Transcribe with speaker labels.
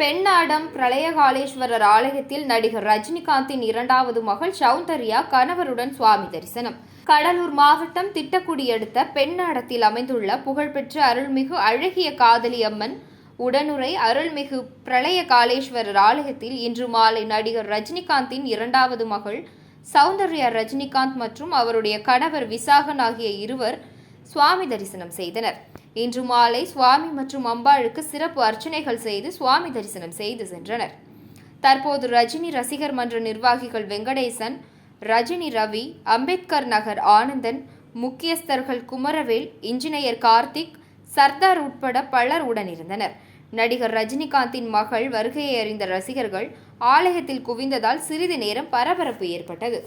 Speaker 1: பெண்ணாடம் பிரளயகாலேஸ்வரர் ஆலயத்தில் நடிகர் ரஜினிகாந்தின் இரண்டாவது மகள் சௌந்தர்யா கணவருடன் சுவாமி தரிசனம். கடலூர் மாவட்டம் திட்டக்குடி அடுத்த பெண்ணாடத்தில் அமைந்துள்ள புகழ்பெற்ற அருள்மிகு அழகிய காதலி அம்மன் உடனுரை அருள்மிகு பிரளய காலேஸ்வரர் ஆலயத்தில் இன்று மாலை நடிகர் ரஜினிகாந்தின் இரண்டாவது மகள் சௌந்தர்யா ரஜினிகாந்த் மற்றும் அவருடைய கணவர் விசாகன் ஆகிய இருவர் சுவாமி தரிசனம் செய்தனர். இன்று மாலை சுவாமி மற்றும் அம்பாளுக்கு சிறப்பு அர்ச்சனைகள் செய்து சுவாமி தரிசனம் செய்து சென்றனர். தற்போது ரஜினி ரசிகர் மன்ற நிர்வாகிகள் வெங்கடேசன் ரஜினி ரவி அம்பேத்கர் நகர் ஆனந்தன் முக்கியஸ்தர்கள் குமரவேல் இன்ஜினியர் கார்த்திக் சர்தார் உட்பட பலர் உடனிருந்தனர். நடிகர் ரஜினிகாந்தின் மகள் வருகையை அறிந்த ரசிகர்கள் ஆலயத்தில் குவிந்ததால் சிறிது நேரம் பரபரப்பு ஏற்பட்டது.